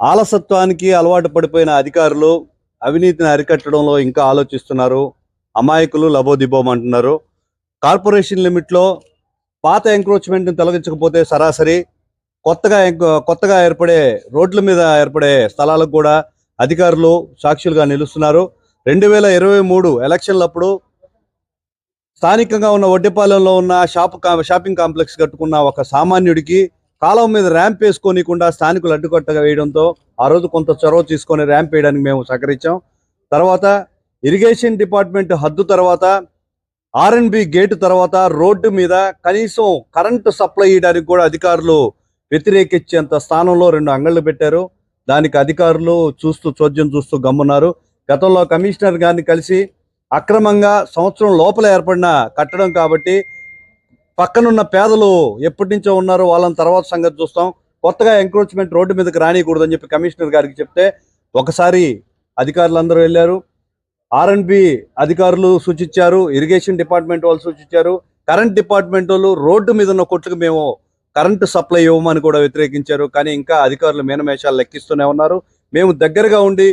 ఆలసత్వానికి అలవాటు పడిపోయిన అధికారులు అవినీతిని అరికట్టడంలో ఇంకా ఆలోచిస్తున్నారు. అమాయకులు లబోదిబోం అంటున్నారు కార్పొరేషన్ లిమిట్లో పాత ఎంక్రోచ్మెంట్ని తొలగించకపోతే సరాసరి కొత్తగా కొత్తగా ఏర్పడే రోడ్ల మీద ఏర్పడే స్థలాలకు కూడా అధికారులు సాక్షులుగా నిలుస్తున్నారు. రెండు వేల ఇరవై మూడు ఎలక్షన్లప్పుడు స్థానికంగా ఉన్న వడ్డేపాలెంలో ఉన్న షాప్ కా- షాపింగ్ కాంప్లెక్స్ కట్టుకున్న ఒక సామాన్యుడికి కాలం మీద ర్యాంప్ వేసుకోనికుండా స్థానికులు అడ్డుకట్టగా వేయడంతో ఆ రోజు కొంత చొరవ తీసుకొని ర్యాంప్ వేయడానికి మేము సహకరించాం. తర్వాత ఇరిగేషన్ డిపార్ట్మెంట్ హద్దు తర్వాత ఆర్ఎన్బి గేటు తర్వాత రోడ్డు మీద కనీసం కరెంటు సప్లై చేయడానికి కూడా అధికారులు వ్యతిరేకించేంత స్థానంలో రెండు అంగళ్ళు పెట్టారు. దానికి అధికారులు చూస్తూ చోద్యం చూస్తూ గమ్మున్నారు. గతంలో కమిషనర్ గారిని కలిసి అక్రమంగా సంవత్సరం లోపల ఏర్పడిన కట్టడం కాబట్టి పక్కనున్న పేదలు ఎప్పటి నుంచో ఉన్నారో వాళ్ళని తర్వాత సంగతి చూస్తాం. కొత్తగా ఎంక్రోచ్మెంట్ రోడ్డు మీదకి రానియకూడదని చెప్పి కమిషనర్ గారికి చెప్తే ఒకసారి అధికారులు అందరూ వెళ్ళారు ఆర్ఎన్బి అధికారులు సూచించారు ఇరిగేషన్ డిపార్ట్మెంట్ వాళ్ళు సూచించారు. కరెంట్ డిపార్ట్మెంట్ వాళ్ళు రోడ్డు మీద ఉన్న కొట్టుకు మేము కరెంటు సప్లై ఇవ్వమని కూడా వ్యతిరేకించారు. కానీ ఇంకా అధికారులు మేనమేషాలు లెక్కిస్తూనే ఉన్నారు. మేము దగ్గరగా ఉండి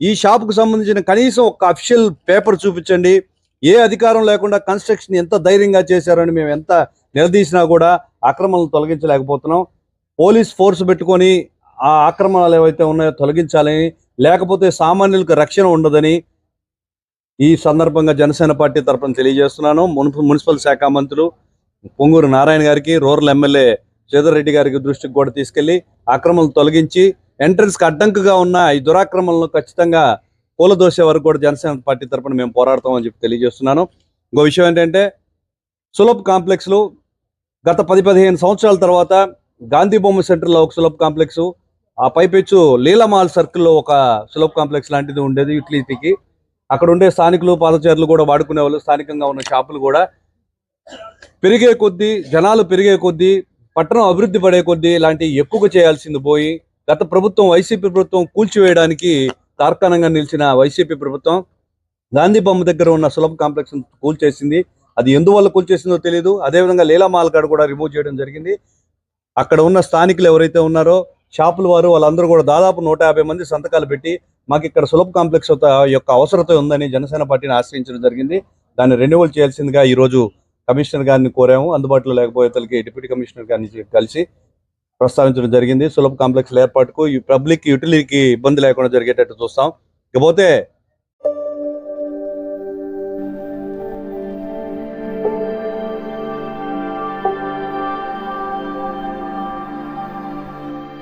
ఈ షాప్కు సంబంధించిన కనీసం ఒక అఫిషియల్ పేపర్ చూపించండి. ఏ అధికారం లేకుండా కన్స్ట్రక్షన్ ఎంత ధైర్యంగా చేశారని మేము ఎంత నిలదీసినా కూడా అక్రమాలను తొలగించలేకపోతున్నాం. పోలీస్ ఫోర్స్ పెట్టుకొని ఆ ఆక్రమణలు ఏవైతే ఉన్నాయో తొలగించాలని లేకపోతే సామాన్యులకు రక్షణ ఉండదని ఈ సందర్భంగా జనసేన పార్టీ తరఫున తెలియజేస్తున్నాను. మున్సిపల్ శాఖ మంత్రులు పొంగూరు నారాయణ గారికి రూరల్ ఎమ్మెల్యే శ్రీధర్ రెడ్డి గారికి దృష్టికి కూడా తీసుకెళ్ళి ఆక్రమణలు తొలగించి ఎంట్రన్స్కి అడ్డంకుగా ఉన్న ఈ దురాక్రమణలను ఖచ్చితంగా కూలదోసే వరకు కూడా జనసేన పార్టీ తరఫున మేము పోరాడతామని చెప్పి తెలియజేస్తున్నాను. ఇంకో విషయం ఏంటంటే సులభ్ కాంప్లెక్స్లు గత పది పదిహేను సంవత్సరాల తర్వాత గాంధీ బొమ్మ సెంటర్లో ఒక సులభ్ కాంప్లెక్స్ ఆ పైపెచ్చు లీలమాల్ సర్కిల్లో ఒక సులభ్ కాంప్లెక్స్ లాంటిది ఉండేది యూటిలిటీకి. అక్కడ ఉండే స్థానికులు పాదచారులు కూడా వాడుకునే వాళ్ళు స్థానికంగా ఉన్న షాపులు కూడా. పెరిగే కొద్దీ జనాలు పెరిగే కొద్దీ పట్టణం అభివృద్ధి పడే కొద్దీ ఇలాంటివి ఎక్కువ చేయాల్సింది పోయి గత ప్రభుత్వం వైసీపీ ప్రభుత్వం కూల్చివేయడానికి తార్కాణంగా నిలిచిన వైసీపీ ప్రభుత్వం గాంధీ బొమ్మ దగ్గర ఉన్న సులభ కాంప్లెక్స్ కూల్చేసింది. అది ఎందువల్ల కూల్చేసిందో తెలియదు అదేవిధంగా లీలామాల్ కాడ కూడా రిమూవ్ చేయడం జరిగింది. అక్కడ ఉన్న స్థానికులు ఎవరైతే ఉన్నారో షాపుల వారు వాళ్ళందరూ కూడా దాదాపు నూట యాభై మంది సంతకాలు పెట్టి మాకు ఇక్కడ సులభ కాంప్లెక్స్ యొక్క- అవసరత ఉందని జనసేన పార్టీని ఆశ్రయించడం జరిగింది. దాన్ని రెన్యువల్ చేయాల్సిందిగా ఈ రోజు కమిషనర్ గారిని కోరాము. అందుబాటులో లేకపోయేతలకి డిప్యూటీ కమిషనర్ గారిని కలిసి ప్రస్తావించడం జరిగింది. సులభ కాంప్లెక్స్ల ఏర్పాటుకు ఈ పబ్లిక్ యూటిలిటీకి ఇబ్బంది లేకుండా జరిగేటట్టు చూస్తాం. ఇకపోతే